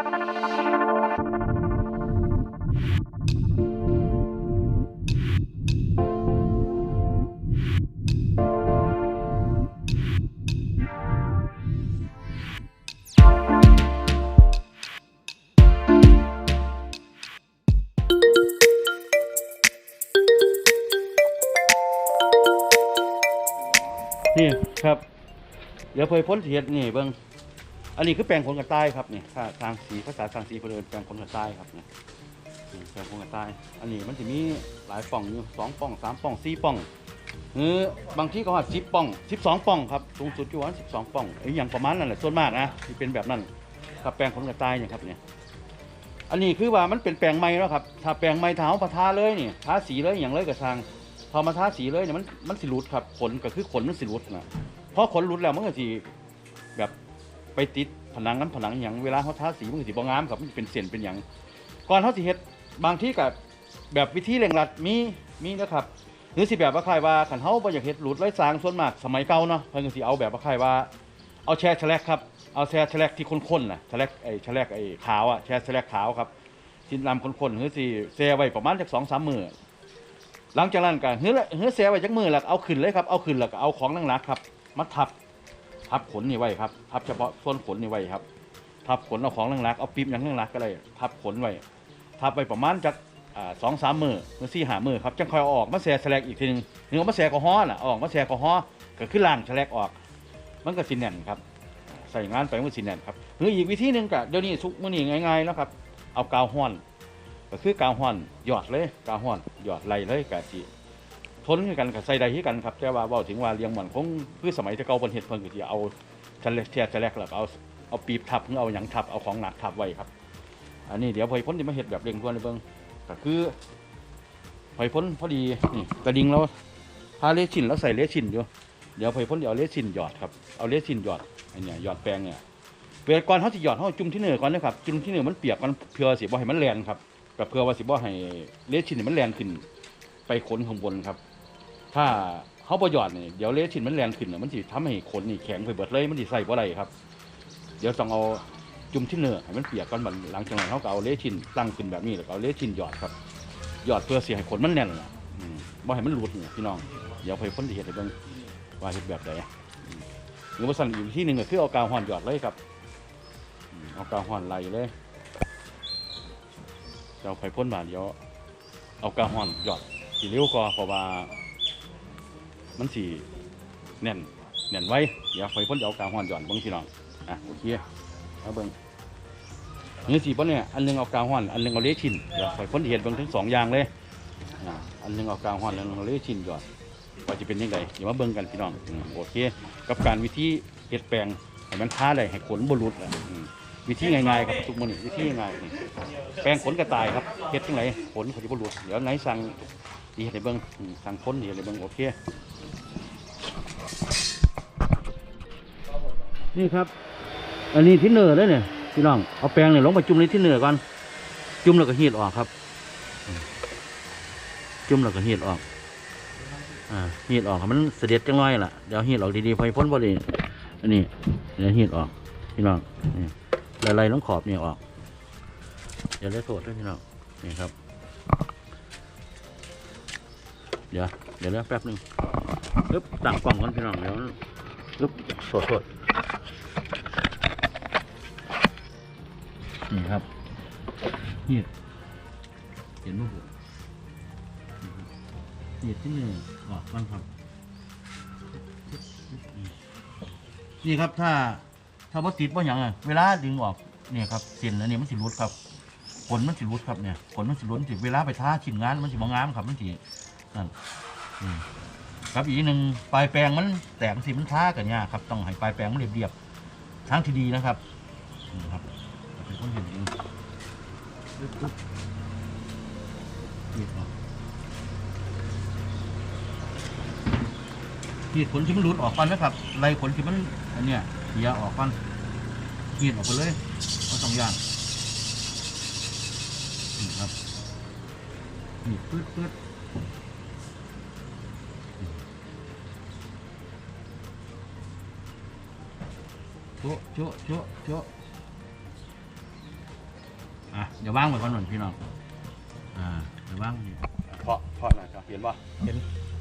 นี่ครับ เดี๋ยวเพยพ้นเสียดนี่เบิ้ง อันนี้คือแปลงขนกระต่ายครับนี่ถ้าทางสีภาษาทางสีเพนเอินแปลงขนกระต่ายครับนี่นี่แปลงขนกระต่าย อันนี้มันจะมีหลายป่องอยู่สองป่องสามป่องสี่ป่องหรือบางที่ก็ว่าสิบป่องสิบสองป่องครับสูงสุดอยู่ว่าสิบสองป่องไอ้อย่างประมาณนั้นแหละส่วนมากนะที่เป็นแบบนั้นครับแปลงขนกระต่ายเนี่ยครับเนี่ยอันนี้คือว่ามันเป็นแปลงใหม่แล้วครับ ถ้าแปลงใหม่ถ้าเอามาทาเลยนี่ทาสีเลยอย่างเลยกับทางพอมาทาสีเลยเนี่ยมันมันสิรุดครับขนก็คือขนมันสิรุดนะพอขนรุดแล้วมันก็สิแบบ ไปติดผนังนั้นผนังอย่างเวลาเขาทาสีมันก็สิบ่งามครับมันเป็นเส้นเป็นอย่างก่อนเขาสิเฮ็ดบางที่กับแบบวิธีเร่งรัดมีมีนะครับหรือสิแบบว่าใครว่าขันเฮาบ่อยากเฮ็ดหลุดไร้สางส่วนมากสมัยเก่าเนาะเพิ่นก็สิเอาแบบว่าใครว่าเอาแช่แฉลกครับเอาแช่แฉลกที่ข้นๆน่ะแฉลกไอ้แฉลกไอ้ขาวอะแช่แฉลกขาวครับสินลำข้นๆหรือสิแช่ไว้ประมาณจัก2-3มื้อหลังจากนั้นก็เฮ้ยเฮ้ยเสียไว้จักมือแล้วก็เอาขึ้นเลยครับเอาขึ้นแล้วก็เอาของหนักๆครับมาทับ ทับขนนี่ไว้ครับทับเฉพาะส่วนขนนี่ไว้ครับทับขนเอาของหนักเอาปี๊บอย่างหนักก็ได้ทับขนไว้ทับไปประมาณจักสองสามมือหรือสี่หามือครับจังคอยเอาออกมาแส่แฉลกอีกทีหนึงนึกว่ามาแส่กอฮอล์น่ะออกมาแส่กอฮอล์ก็คือล้างแฉลกออก มันก็สินแน่นครับ ใส่งานไปมันสิแน่นครับหรืออีกวิธีหนึ่งก็เดี๋ยวนี้ซุกมื้อนี้ง่ายๆแล้วครับเอากาวห้อนก็คือกาวห้อนหยอดเลยกาวห้อนหยอดไหลเลยกะสิท นคือกันกับใส่ใดที่กันครับแต่ว่าเว้าถึงว่าเลี้ยงหมันคงคือสมัยที่เก่าเพิ่นเฮ็ดเพิ่นก็สิเอาทะเลเทียทะเลกแล้วก็เอาเอาปีบทับเอาหยังทับเอาของหนักทับไว้ครับ อันนี้เดี๋ยวพอยพ้นสิมาเฮ็ดแบบเร่งด่วนเลยเบิ่งก็คือพอยพ้นพอดีนี่กระดิ่งเราพาเลชินแล้วใส่เลชินอยู่เดี๋ยวพอยพ้นเดี๋ยวเลชินหยอดครับเอาเลชินหยอดอันเนี้ยหยอดแป้งเนี่ยเวลาก่อนเขาสิหยอดเขาจุ่มที่เนื้อก่อนนะครับจุ่มที่เนื้อมันเปียกมันเพื่อสิบ่ให้มันแลนครับกับเพื่อว่าสิบ่ให้เลชินมันแรงขึ้น ไปขนข้างบนครับ ถ้าเขาประหยอดนี่เดี๋ยวเลชินมันแรงขึ้นน่ะมันสิทำให้ขนนี่แข็งไปเบิดเลยมันสิใส่บ่ได้ครับ เดี๋ยวต้องเอาจุ่มที่เนื้อให้มันเปียกก่อนบัดหลังจากนั้นเขาก็เอาเลชินตั้งขึ้นแบบนี้แล้วก็เอาเลชินหยอดครับหยอดเพื่อสิให้ขนมันแน่นล่ะอืมบ่ให้มันหลุดนี่พี่น้องเดี๋ยวไปพ้นที่เฮ็ดให้เบิ่งว่าเฮ็ดแบบใดอืมหรือว่าสั่นอีกที่หนึ่งก็คือเอากาวห่อนหยอดเลยครับอืมเอากาวห่อนไล่เลยจะเอาไปพ่นบาดเดี๋ยวเอากระห่อนหยอดสีเลี้ยวก็เพราะว่า มันสีแน่นแน่นไว้เดี๋ยวไฟพ่นจะเอากระห่อนหย่อดเบิ้งพี่น้องอะโอเคเอาเบิ้งเนื้อสีพ่นเนี่ยอันหนึงเอากระห่อนอันหนึงเอาเลชินเดี๋ยวไฟพ่นเห็นเบิ้งทั้งสองอย่างเลยอะอันหนึงเอากระห่อนอันหนึงเอาเลชินหยอดว่าจะเป็นยังไงเดี๋ยวมาเบิ้งกันพี่น้องโอเค กับการวิธีเฮ็ดแปลงให้มันค้าได้ให้ขนบรุษอะอืมวิธีง่ายๆครับทุกมนวิธีง่ายแปลงขนกระต่ายครับเฮ็ดจังไงขนเขาจะบ่หลุดเดี๋ยวไหนสั่งดีให้เบิ่งสั่งขนดีให้เบิ่งโอเค นี่ครับ อันนี้ที่เนอร์เลยเนี่ยพี่น้องเอาแปรงเนี่ยลงไปจุ่มในที่เนอร์ก่อนจุ่มแล้วก็หีดออกครับ จุ่มแล้วก็หีดออกอ่าหีดออกมันเสด็จจังน้อยล่ะเดี๋ยวหีดออกดีๆพอพ้นบ่ดีอันนี้เดี๋ยวหีดออกพี่น้องนี่ไล่ๆน้องขอบเนี่ยออกอย่าเล่นโทษด้วยพี่น้องนี่ครับ เดี๋ยวเดี๋ยวเลือกแป๊บหนึงปึ๊บตั้งกล่องก่อนพี่น้องเดี๋ยวปึ๊บโทษโทษ นี่ครับเห็ดเห็นไหมผมเห็ดที่หนึ่งออกบ้างครับนี่ครับถ้าถ้าว่าติดว่าอย่างไงเวลาดึงออกเนี่ยครับเส้นอันนี้มันสิรุดครับขนมันสิรุดครับเนี่ยขนมันสิรุดสิเวลาไปท่าชิ้นงานมันสิมองงามครับมันสินั่นอืม ครับอีกหนึ่งปลายแปลงมันแตกสิมันท่ากันเนี่ยากครับ ต้องให้ปลายแปลงมันเรียบๆทางที่ดีนะครับนี่ครับเป็นคนเห็นเองปึ๊บปึ๊บนี่ครับนี่ขนที่มันหลุดออกก่อนนะครับไล่ขนที่มันอันเนี้ยเหียออกก่อนขีดออกไปเลยเอาสองอย่างนี่ครับนี่ปืดปืด จะโจะโจะโจะอะเดี๋ยวว่างไว้ก่อนหน่อยพี่น้องอ่าเดี๋ยวว่างนี่เพาะเพาะหน่อยครับเห็นป่ะเห็น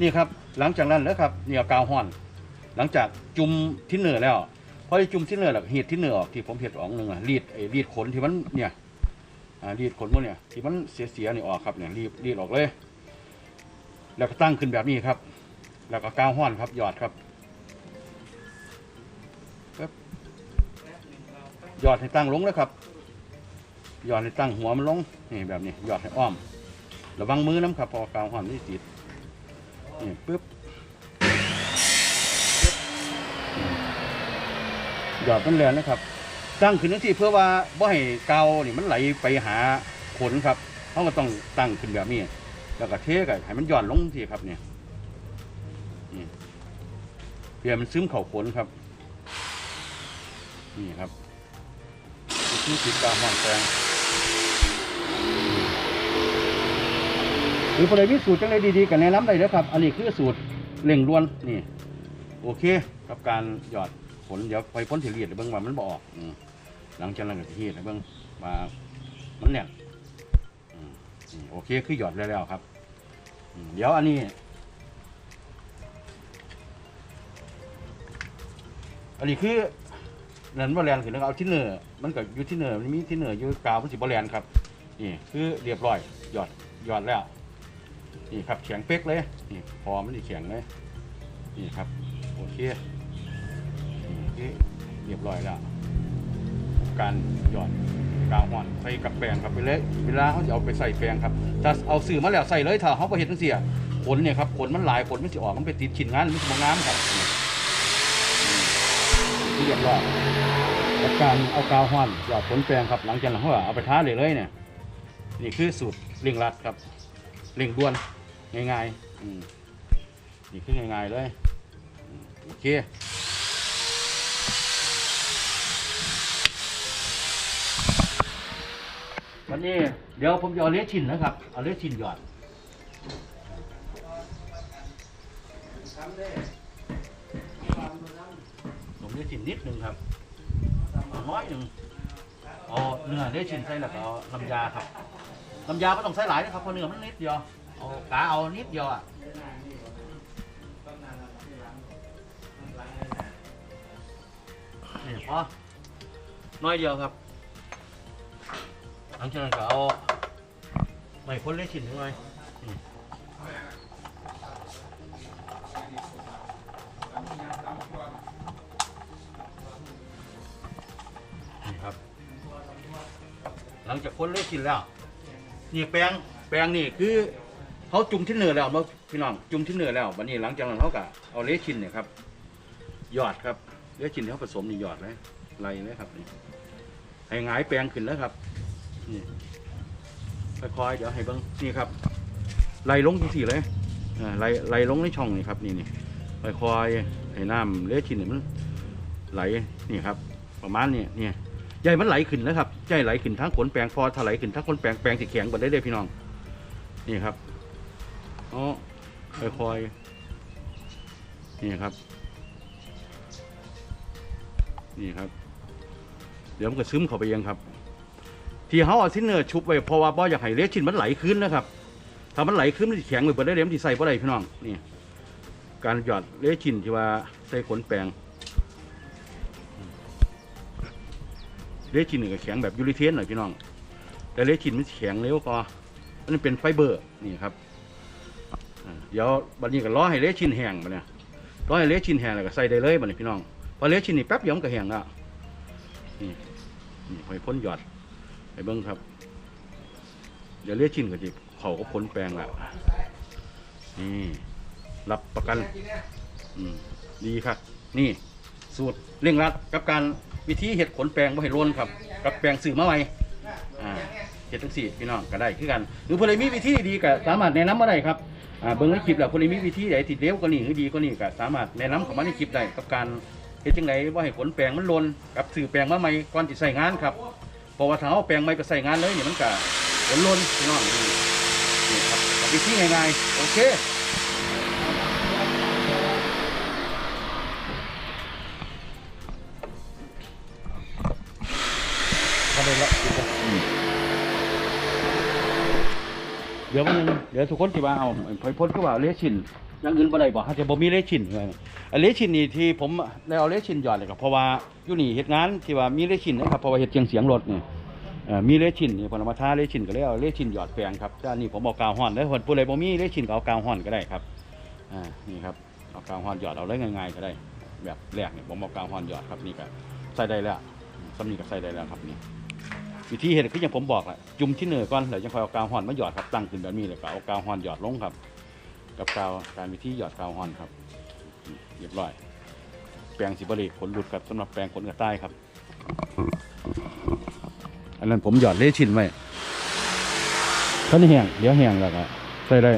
นี่ครับหลังจากนั้นแล้วครับเนี่ยกาวห้อน หลังจากจุ่มที่เนื้อแล้วพอได้จุ่มที่เนื้อแล้วเห็ดที่เนื้อออกที่ผมเห็ดออกหนึ่งอะรีดไอ้รีดขนที่มันเนี่ยอ่ารีดขนพวกเนี่ยที่มันเสียๆนี่ออกครับเนี่ยรีดรีดออกเลย แล้วก็ตั้งขึ้นแบบนี้ครับ แล้วก็กาวห้อนครับหยอดครับปึ๊บ หยอดให้ตั้งลงแล้วครับหยอดให้ตั้งหัวมันลงนี่แบบนี้หยอดให้อ้อมระวังมือน้ำครับพอกาวหอนนี่ติดนี่ปึ๊บหยอดมันแรงนะครับ ตั้งขึ้นทั้งที่เพื่อว่าบ่ให้กาวนี่มันไหลไปหาขนครับเขาก็ต้องตั้งขึ้นแบบนี้แล้วก็เทกันให้มันหย่อนลงทีครับเนี่ยนี่เพื่อมันซึมเข่าขนครับ นี่ครับ นี่คือติดกาวห้อนแปลงหรือผู้ใดมีสูตรจังไดดีๆกันแนะนำได้เด้อครับ อันนี้คือสูตรเร่งด่วนนี่ โอเคกับการหยอดผลเดี๋ยวไปพ้นถีเรียดเบิ่งว่ามันบออกอืมหลังจากนั้นก็สิเฮ็ดให้เบิ่งว่ามันเนี่ยโอเคคือหยอดได้แล้วครับ เดี๋ยวอันนี้อันนี้คือ นั่นบ่แลนขึ้นแล้วก็เอาที่เนื้อมันก็อยู่ที่เนื้อมันมีที่เนื้ออยู่กาวมันสิบ่แลนครับนี่คือเรียบร้อยหยอดหยอดแล้วนี่ครับแข็งเป๊กเลยนี่พอมันจะแข็งเลยนี่ครับโอเคนี่เรียบร้อยแล้วการหยอดกาวห่อนใส่กับแปรงครับไปเลยเวลาเขาจะเอาไปใส่แปรงครับถ้าเอาสื่อมาแล้วใส่เลยถ้าเขาไปเห็นทั้งเสียขนเนี่ยครับขนมันหลายขนมันจะออกมันไปติดชิ้นงานมันจะมางามครับนี่ เรียบร้อยกับการเอากาวห่อนหยอดขนแปรงครับ หลังจากนั้นเขาก็เอาไปท้าเลยเลยเนี่ยนี่คือสูตรเร่งรัดครับเร่งด่วนง่ายๆนี่คือง่ายๆเลยโอเควันนี้เดี๋ยวผมจะเอาเลสชินนะครับ เอาเลสชินหยอดผมเลสชินนิดนึงครับน้อยหนึ่งเอเนื้อเลสชินใส่แล้วก็เอาน้ำยาครับน้ำยาไม่ต้องใส่หลายนะครับเพราะเนื้อมันนิดเดียวเอากาเอานิดเดียวอะนี่พอน้อยเดียวครับหลังจากนั้นก็เอาไม่พ้นเล็กชิ้นหน่อย ลังจากพ้นเล็กชิ้นแล้ว นี่แปลงแปลงนี่คือเขาจุ่มที่เนื้อแล้วเนาะพี่น้องจุ่มที่เนื้อแล้ววันนี้หลังจากนั้นเขาก็เอาเลชินเนี่ยครับหยอดครับเลชินที่เขาผสมนี่หยอดเลยไล่เลยครับนี่ให้หงายแปลงขึ้นแล้วครับนี่ค่อยๆเดี๋ยวให้เบิ้งนี่ครับไล่ลงที่เลยอ่าไล่ไล่ลงในช่องนี่ครับนี่นี่ค่อยๆให้น้ำเลชินเนี่ยมันไหลนี่ครับ ประมาณนี้เนี่ย ใยมันไหลขึ้นแล้วครับใยไหลขึ้นทั้งขนแปลงพอถลายขึ้นทั้งขนแปลงแปลงสีแข็งหมดได้เลยพี่น้อง นี่ครับอ๋อค่อยๆนี่ครับ นี่ครับ เดี๋ยวมันก็ซึมเข้าไปเองครับ ที่เขาเอาชิ้นเนื้อชุบไว้เพราะว่าบ่อยากให้เลชิ้นมันไหลขึ้นนะครับถ้ามันไหลขึ้นมันจะแข็งไปหมดได้เลยมันจะใส่บ่ได้พี่น้องนี่การหยอดเลชิ้นที่ว่าใส่ขนแปลง เลชินนี่ก็แข็งแบบยูริเทนหน่อยพี่น้อง แต่เลชินมันแข็งเร็วกว่าอันนี้เป็นไฟเบอร์นี่ครับเดี๋ยวบัดนี้ก็รอให้เลชินแห้งมาเนี่ยรอให้เลชินแห้งแล้วก็ใส่ได้เลยบัดนี้พี่น้องพอเลชินนี่แป๊บเดียวมันก็แห้งแล้วนี่นี่พอพ้นหยอดไปเบิ้งครับ เดี๋ยวเลชินก็จะเขาก็พ้นแปลงละนี่รับประกัน อืมดีครับ นี่สูตรเร่งรัดกับการ วิธีเห็ดขนแปลงบ่ให้ร่นครับ กับแปลงสื่อมาใหม่อ่าเห็ดทั้งสี่พี่น้องก็ได้คือกัน หรือผู้ใดมีวิธีดีก็สามารถแนะนำมาได้ครับอ่าเบิ่งในคลิปแล้วผู้ใดมีวิธีใดที่เร็วกว่านี้หรือดีกว่านี้ก็สามารถแนะนำเข้ามาในคลิปได้กับการเฮ็ดจังไดบ่ให้ขนแปลงมันร่นกับสื่อแปลงมาใหม่ก่อนที่ใส่งานครับเพราะว่าถ้าเอาแปลงใหม่ไปใส่งานเลยเนี่ยมันก็ขนร่นพี่น้องนี่นี่ครับวิธีง่ายๆโอเค เดี๋ยวมันยังเดี๋ยวทุกคนสิว่าเอาพอยพ้นก็ว่าเลชินอยังอื่นบ่ได้บ่ฮะจะบ่มีเลชินว่าอันเลชินนี่ที่ผมได้เอาเลชินหยอดเลยก็เพราะว่าอยู่นี่เฮ็ดงานที่ว่ามีเลชินนะครับเพราะว่าเฮ็ดเสียงเสียงรถนี่เอ่อมีเลชินนี่เพนเอามาทาเลชินก็เลยเอาเลชินหยอดแปลงครับแต่อันนี้ผมเอากาวฮ้อนได้คนผู้ใดบ่มีเลชินก็เอากาวฮ้อนก็ได้ครับอ่านี่ครับเอากาวฮ้อนหยอดเอาได้ง่ายๆก็ได้ แบบแรกเนี่ยผมเอากาวฮ้อนหยอดครับนี่ก็ใส่ได้แล้วสำนีก็ใส่ได้แล้วครับนี่ วิธีเห็ดคืออย่างผมบอกแหละจุ่มที่เนื้อก่อนแล้วยังคอยเอากาวห่อนมาหยอดครับตั้งขึ้นแบบนี้เลยก็เอากาวห่อนหยอดลงครับ กับกาวการวิธีหยอดกาวห่อนครับเรียบร้อย แปรงสีบริขนหลุดครับสำหรับแปรงขนกระต่ายครับ อันนั้นผมหยอดเลชินไว้ท่านแห้งเดี๋ยวแห้งแล้วก็ใส่ได้